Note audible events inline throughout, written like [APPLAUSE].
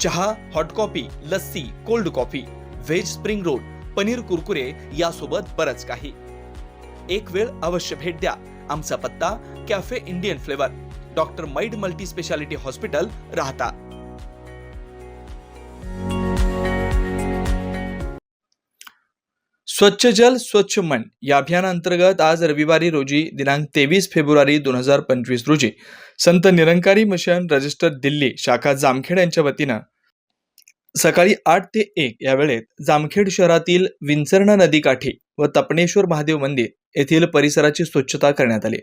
चहा hot coffee lassi cold coffee veg spring roll paneer kurkure यासोबत बरंच काही. एक वेळ अवश्य भेट द्या. आमचा पत्ता कॅफे इंडियन फ्लेवर डॉक्टर मैड मल्टी स्पेशालिटी हॉस्पिटल राहता. स्वच्छ जल स्वच्छ मन या अभियानांतर्गत आज रविवारी रोजी दिनांक तेवीस फेब्रुवारी दोन हजार पंचवीस रोजी संत निरंकारी मिशन रजिस्टर दिल्ली शाखा जामखेड यांच्या वतीनं सकाळी आठ ते एक या वेळेत जामखेड शहरातील विंचरणा नदीकाठी व तपणेश्वर महादेव मंदिर येथील परिसराची स्वच्छता करण्यात आली.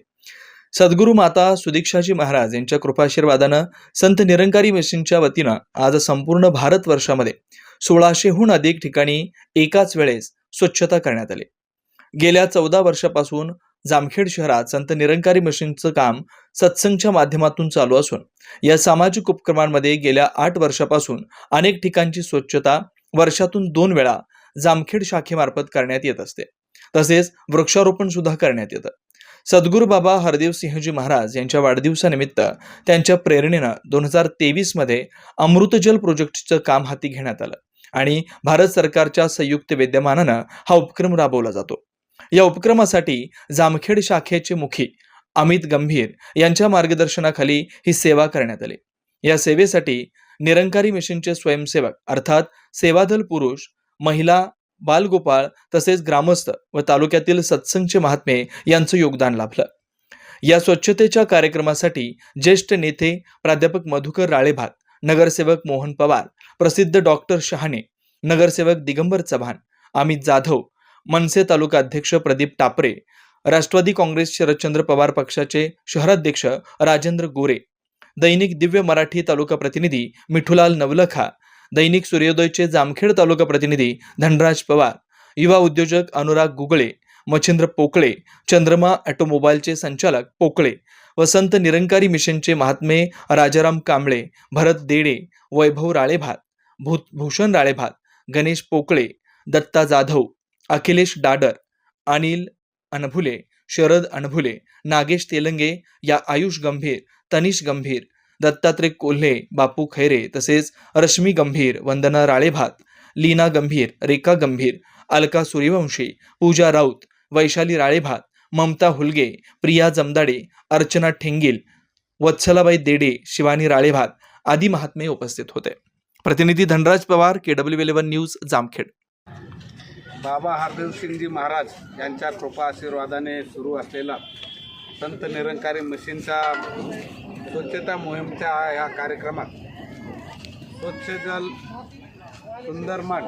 सद्गुरू माता सुदीक्षाजी महाराज यांच्या कृपाशीर्वादानं संत निरंकारी मिशनच्या वतीनं आज संपूर्ण भारतवर्षामध्ये सोळाशेहून अधिक ठिकाणी एकाच वेळेस स्वच्छता करण्यात आली. गेल्या चौदा वर्षापासून जामखेड शहरात संत निरंकारी मिशनचं काम सत्संगच्या माध्यमातून चालू असून या सामाजिक उपक्रमांमध्ये गेल्या आठ वर्षापासून अनेक ठिकाणची स्वच्छता वर्षातून दोन वेळा जामखेड शाखेमार्फत करण्यात येत असते. तसेच वृक्षारोपण सुद्धा करण्यात येतं. सद्गुरू बाबा हरदेव सिंहजी महाराज यांच्या वाढदिवसानिमित्त त्यांच्या प्रेरणेनं दोन हजार तेवीसमध्ये अमृतजल प्रोजेक्टचं काम हाती घेण्यात आलं. आणि भारत सरकारच्या संयुक्त विद्यमानानं हा उपक्रम राबवला जातो. या उपक्रमासाठी जामखेड शाखेचे मुखी अमित गंभीर यांच्या मार्गदर्शनाखाली ही सेवा करण्यात आली. या सेवेसाठी निरंकारी मिशनचे स्वयंसेवक अर्थात सेवादल पुरुष महिला बालगोपाळ तसेच ग्रामस्थ व तालुक्यातील सत्संगचे महात्मे यांचं योगदान लाभलं. या स्वच्छतेच्या कार्यक्रमासाठी ज्येष्ठ नेते प्राध्यापक मधुकर राळेभात नगरसेवक मोहन पवार प्रसिद्ध डॉक्टर शहाणे नगरसेवक दिगंबर चव्हाण अमित जाधव मनसे तालुका अध्यक्ष प्रदीप टापरे राष्ट्रवादी काँग्रेस शरदचंद्र पवार पक्षाचे शहराध्यक्ष राजेंद्र गोरे दैनिक दिव्य मराठी तालुका प्रतिनिधी मिठुलाल नवलखा दैनिक सूर्योदयचे जामखेड तालुका प्रतिनिधी धनराज पवार युवा उद्योजक अनुराग गुगळे मच्छिंद्र पोकळे चंद्रमा ऑटोमोबाईलचे संचालक पोकळे वसंत निरंकारी मिशनचे महात्मे राजाराम कांबळे भरत देडे वैभव राळेभात भूत भूषण राळेभात गणेश पोकळे दत्ता जाधव अखिलेश डाडर अनिल अनभुले शरद अनभुले नागेश तेलंगे या आयुष गंभीर तनिष गंभीर दत्तात्रय कोल्हे बापू खैरे तसेच रश्मी गंभीर वंदना राळेभात लीना गंभीर रेखा गंभीर अलका सूर्यवंशी पूजा राऊत वैशाली राळेभात ममता हुलगे प्रिया जमदाडे अर्चना ठेंगील वत्सलाबाई देडे शिवानी राळेभात आदी महात्मे उपस्थित होते. प्रतिनिधी Dhanraj Pawar K W eleven news Jamkhed. Baba Hardevsinghji Maharaj यांच्या कृपा आशीर्वादाने सुरू असलेला संत निरंकारी मशीनचा स्वच्छता मोहीमच्या या कार्यक्रमात स्वच्छ जल सुंदरमठ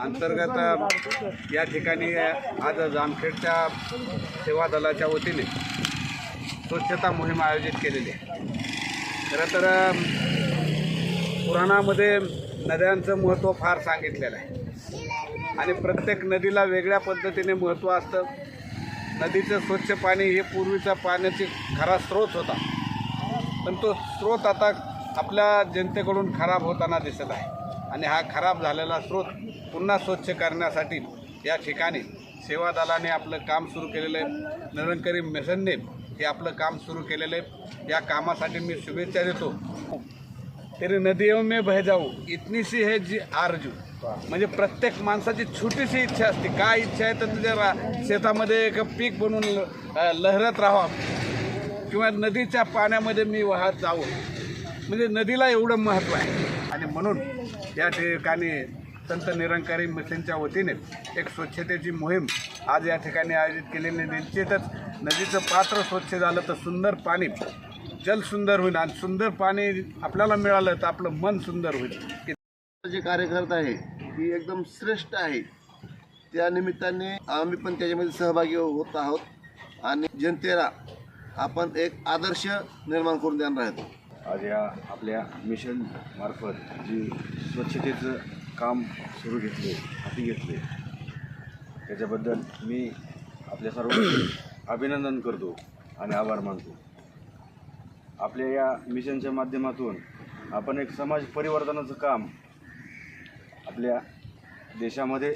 अंतर्गत या ठिकाणी आज जामखेडच्या सेवा दलाच्या वतीने स्वच्छता मोहीम आयोजित केलेली आहे. खरं तर पुराणामध्ये नद्यांचं महत्त्व फार सांगितलेलं आहे. आणि प्रत्येक नदीला वेगळ्या पद्धतीने महत्त्व असतं. नदीचं स्वच्छ पाणी हे पूर्वीचा पाण्याची खरा स्रोत होता. पण तो स्रोत आता आपल्या जनतेकडून खराब होताना दिसत आहे. आणि हा खराब झालेला स्रोत पुन्हा स्वच्छ करण्यासाठी या ठिकाणी सेवा दलाने आपलं काम सुरू केलेलं आहे. नरणकरी मेसनने हे आपलं काम सुरू केलेलं आहे. या कामासाठी मी शुभेच्छा देतो. तरी नदियों में भय जाऊ इतनीशी हे जी आरजू म्हणजे प्रत्येक माणसाची छोटीशी इच्छा असते. काय इच्छा आहे तर तुझ्या रा- शेतामध्ये एक पीक बनवून लहरत राहावं. किंवा नदीच्या पाण्यामध्ये मी वाहत जावं. म्हणजे नदीला एवढं महत्त्व आहे. आणि म्हणून या ठिकाणी संत निरंकारी मिशनच्या वतीने एक स्वच्छतेची मोहीम आज या ठिकाणी आयोजित केलेली निश्चितच नदीचं पात्र स्वच्छ झालं तर सुंदर पाणी जल सुंदर होईल आणि सुंदर पाणी आपल्याला मिळालं तर आपलं मन सुंदर होईल. जे कार्यकर्ता आहे ही एकदम श्रेष्ठ आहे. त्या निमित्ताने आम्ही पण त्याच्यामध्ये सहभागी होत आहोत आणि जनतेला आपण एक आदर्श निर्माण करून देणार आहोत. आज या आपल्या मिशन मार्फत जी स्वच्छतेचं काम सुरू घेतले हाती घेतले त्याच्याबद्दल मी आपल्या सर्व [COUGHS] अभिनंदन करतो आणि आभार मानतो. आपल्या या मिशनच्या माध्यमातून आपण एक समाज परिवर्तनाचं काम आपल्या देशामध्ये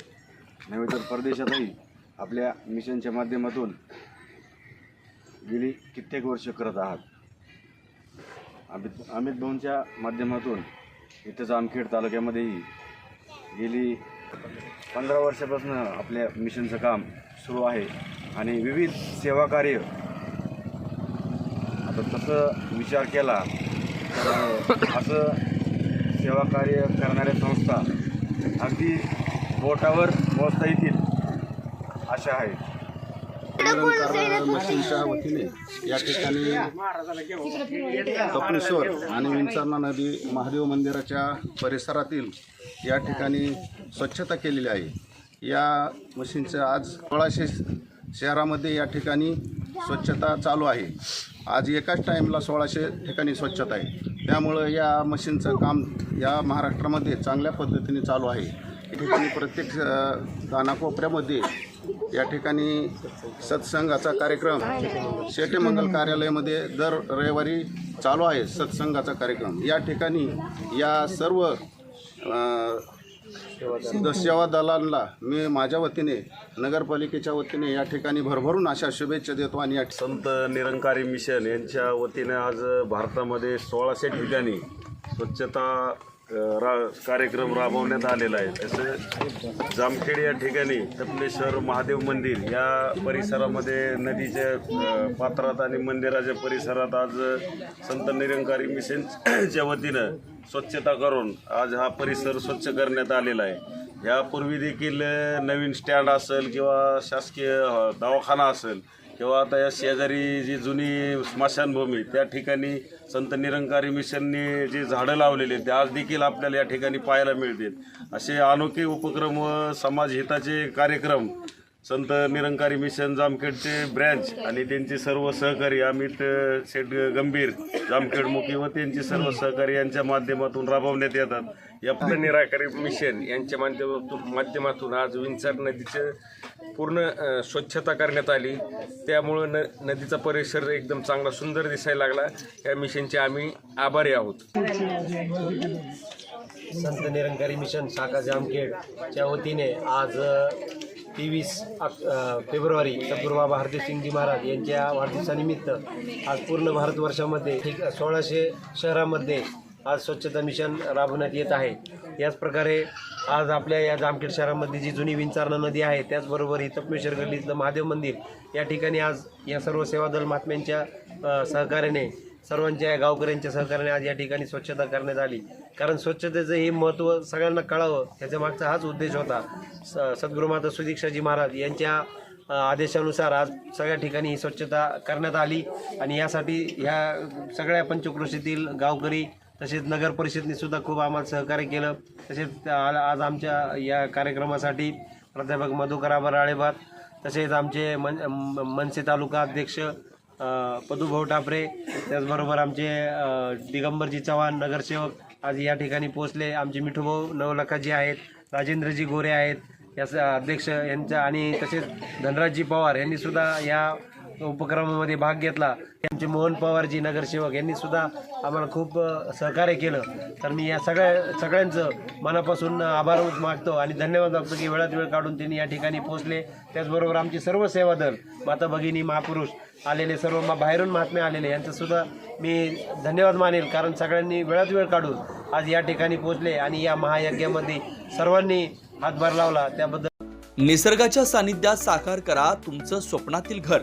नव्हे तर परदेशातही आपल्या मिशनच्या माध्यमातून गेली कित्येक वर्ष करत आहात. अमित अमित भाऊंच्या माध्यमातून इथं जामखेड तालुक्यामध्येही गेली पंधरा वर्षापासून आपल्या मिशनचं काम सुरू आहे आणि विविध सेवा कार्य. आता तसं विचार केला तर असं सेवा कार्य करणाऱ्या संस्था अगदी बोटावर मोजता येतील अशा आहेत. मशीनच्या वतीने या ठिकाणी कपिलेश्वर आणि विंचरणा नदी महादेव मंदिराच्या परिसरातील या ठिकाणी स्वच्छता केलेली आहे. या मशीनचं आज सोळाशे शहरामध्ये या ठिकाणी स्वच्छता चालू आहे. आज एकाच टाईमला सोळाशे ठिकाणी स्वच्छता आहे. त्यामुळं या मशीनचं काम या महाराष्ट्रामध्ये चांगल्या पद्धतीने चालू आहे. या ठिकाणी प्रत्येक कानाकोपऱ्यामध्ये या ठिकाणी सत्संगाचा कार्यक्रम शेटे मंगल कार्यालयामध्ये दर रविवारी चालू आहे सत्संगाचा कार्यक्रम. या ठिकाणी या सर्व सेवा दलांना मी माझ्या वतीने नगरपालिकेच्या वतीने या ठिकाणी भरभरून अशा शुभेच्छा देतो आणि या संत निरंकारी मिशन यांच्या वतीने आज भारतामध्ये सोळाशे ठिकाणी स्वच्छता रा कार्यक्रम राबवण्यात आलेला आहे. तसं जामखेड या ठिकाणी तपलेश्वर महादेव मंदिर या परिसरामध्ये नदीच्या पात्रात आणि मंदिराच्या परिसरात आज संत निरंकारी मिशनच्या वतीनं स्वच्छता करून आज हा परिसर स्वच्छ करण्यात आलेला आहे. यापूर्वी देखील नवीन स्टँड असेल किंवा शासकीय दवाखाना असेल किंवा आता या शेजारी जी जुनी स्मशानभूमी त्या ठिकाणी संत निरंकारी मिशनने जी झाडं लावलेली आहेत ते आज देखील आपल्याला या ठिकाणी पाहायला मिळतील. असे अनोखे उपक्रम व समाजहिताचे कार्यक्रम संत निरंकारी मिशन जामखेडचे ब्रँच आणि त्यांचे सर्व सहकारी अमित शेठ गंभीर जामखेडमुखी व त्यांचे सर्व सहकारी यांच्या माध्यमातून राबवण्यात येतात. या निराकारी मिशन यांच्या माध्यमातून माध्यमातून आज विंचर नदीचं पूर्ण स्वच्छता करण्यात आली. त्यामुळं न नदीचा परिसर एकदम चांगला सुंदर दिसायला लागला. या मिशनचे आम्ही आभारी आहोत. संत निरंकारी मिशन शाखा जामखेडच्या वतीने आज तेवीस फेब्रुवारी सद्गुरू बाबा हरदेव सिंगजी महाराज यांच्या वाढदिवसानिमित्त आज पूर्ण भारतवर्षामध्ये ठीक सोळाशे शहरामध्ये आज स्वच्छता मिशन राबवण्यात येत आहे. याच प्रकारे आज आपल्या या जामखेड शहरामध्ये जी जुनी विंचारणा नदी आहे त्याचबरोबर ही तपमेश्वर गल्लीतलं महादेव मंदिर या ठिकाणी आज या सर्व सेवादल महात्म्यांच्या सहकार्याने सर्वांच्या या गावकऱ्यांच्या सहकार्याने आज या ठिकाणी स्वच्छता करण्यात आली. कारण स्वच्छतेचं हे महत्त्व सगळ्यांना कळावं ह्याच्या मागचा हाच उद्देश होता. स सद्गुरुमाता सुदीक्षाजी महाराज यांच्या आदेशानुसार आज सगळ्या ठिकाणी ही स्वच्छता करण्यात आली. आणि यासाठी ह्या सगळ्या पंचक्रोशीतील गावकरी तसेच नगर परिषदने सुद्धा खूप आम्हाला सहकार्य केलं. तसेच आज आमच्या या कार्यक्रमासाठी प्राध्यापक मधुकर आबा तसेच आमचे मन मनसे तालुका अध्यक्ष पदुभाऊ टापरे त्याचबरोबर आमचे दिगंबरजी चव्हाण नगरसेवक आज या ठिकाणी पोहोचले. आमचे मिठूभाऊ नवलखाजी आहेत राजेंद्रजी गोरे आहेत या स- अध्यक्ष यांच्या आणि तसेच धनराजजी पवार यांनीसुद्धा या उपक्रमामध्ये भाग घेतला. आमचे मोहन पवारजी नगरसेवक यांनी सुद्धा आम्हाला खूप सहकार्य केलं. तर मी या सगळ्या सगळ्यांचं मनापासून आभार मागतो आणि धन्यवाद मागतो की वेळात वेळ काढून त्यांनी या ठिकाणी पोहोचले. त्याचबरोबर आमचे सर्व सेवा दल माता भगिनी महापुरुष आलेले सर्व मा बाहेरून महात्मे आलेले यांचंसुद्धा मी धन्यवाद मानेल. कारण सगळ्यांनी वेळात वेळ काढून आज या ठिकाणी पोहोचले आणि या महायज्ञामध्ये सर्वांनी हातभार लावला. त्याबद्दल निसर्गाच्या सानिध्यात साकार करा तुमचं स्वप्नातील घर.